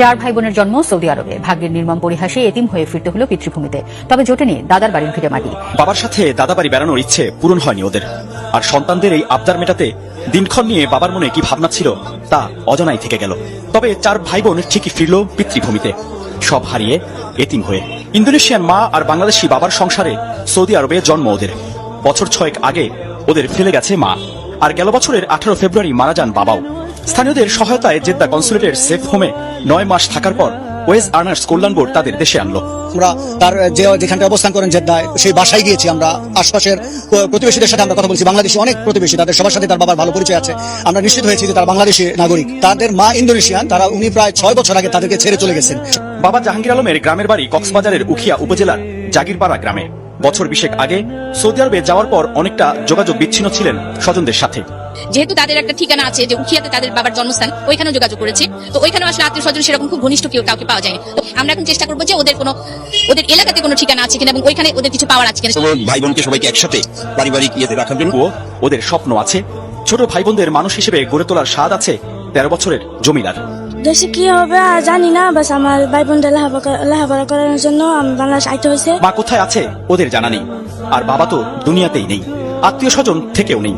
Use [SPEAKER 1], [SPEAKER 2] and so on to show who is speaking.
[SPEAKER 1] চার ভাই বোনের জন্ম সৌদি আরবে। ভাগ্যের নির্মম পরিহাসে এতিম হয়ে ফিরতে হলো পিতৃভূমিতে। তবে জোটেনি দাদার বাড়ির ভিটে মাটি।
[SPEAKER 2] বাবার সাথে দাদাবাড়ি বেড়ানোর ইচ্ছে পূরণ হয়নি ওদের। আর সন্তানদের এই আবদার মেটাতে দিনক্ষণ নিয়ে বাবার মনে কি ভাবনা ছিল, তা অজানাই থেকে গেল। তবে চার ভাই বোন ঠিকই ফিরল পিতৃভূমিতে। সব হারিয়ে এতিম হয়ে। ইন্দোনেশিয়ান মা আর বাংলাদেশি বাবার সংসারে সৌদি আরবে জন্ম ওদের। বছর ছয়েক আগে ওদের ফেলে গেছে মা। আর গেল বছরের আঠারো ফেব্রুয়ারি মারা যান বাবাও। স্থানীয়দের সহায়তায় জেদ্দা কনসুলেটের সেফ হোমে নয় মাস থাকার পর ওয়েজ আর্নার্স কল্যাণ বোর্ড তাদের দেশে আনলো।
[SPEAKER 3] আমরা তার যে যেখানটা অবস্থান করেন জেদ্দায় সেই বাসায় গিয়েছি আমরা। আশপাশের প্রতিবেশীদের সাথে আমরা কথা বলছি। বাংলাদেশি অনেক প্রতিবেশী তাদের সবার সাথে তার বাবার ভালো পরিচয় আছে। আমরা নিশ্চিত হয়েছি যে তার বাংলাদেশি নাগরিক। তাদের মা ইন্দোনেশিয়ান তারা উনি প্রায় ছয় বছর আগে তাদেরকে ছেড়ে চলে গেছেন।
[SPEAKER 2] বাবা জাহাঙ্গীর আলমের গ্রামের বাড়ি কক্সবাজারের উখিয়া উপজেলার জাগিরপাড়া গ্রামে। বছর বিশেক আগে সৌদি আরবে যাওয়ার পর অনেকটা যোগাযোগ বিচ্ছিন্ন ছিলেন স্বজনদের সাথে।
[SPEAKER 4] যেহেতু তাদের একটা ঠিকানা আছে যে উখিয়াতে তাদের বাবার জন্মস্থান ওইখানেও যোগাযোগ করেছি। তো ওইখানে আসলে আত্মীয় স্বজন সেরকম খুব ঘনিষ্ঠ কেউ কাউকে পাওয়া যায়নি। তো আমরা এখন চেষ্টা করব যে ওদের কোনো ওদের এলাকাতে কোনো ঠিকানা আছে কিনা এবং ওইখানে ওদের কিছু পাওয়ার আছে কিনা।
[SPEAKER 5] ভাই বোনকে সবাইকে একসাথে পারিবারিক ইয়েতে রাখার জন্য।
[SPEAKER 2] ওদের স্বপ্ন আছে। ছোট ভাই বোনদের মানুষ হিসেবে গড়ে তোলার স্বাদ আছে তেরো বছরের জমিদার।
[SPEAKER 6] দেশে কি হবে আর জানি না বাস আমার ভাই বোনদের লেখাপড়া করানোর জন্য আমি বাংলাদেশ আইতে হয়েছে।
[SPEAKER 2] মা কোথায় আছে ওদের জানা নেই। আর বাবা তো দুনিয়াতেই নেই। আত্মীয় স্বজন থেকেও নেই।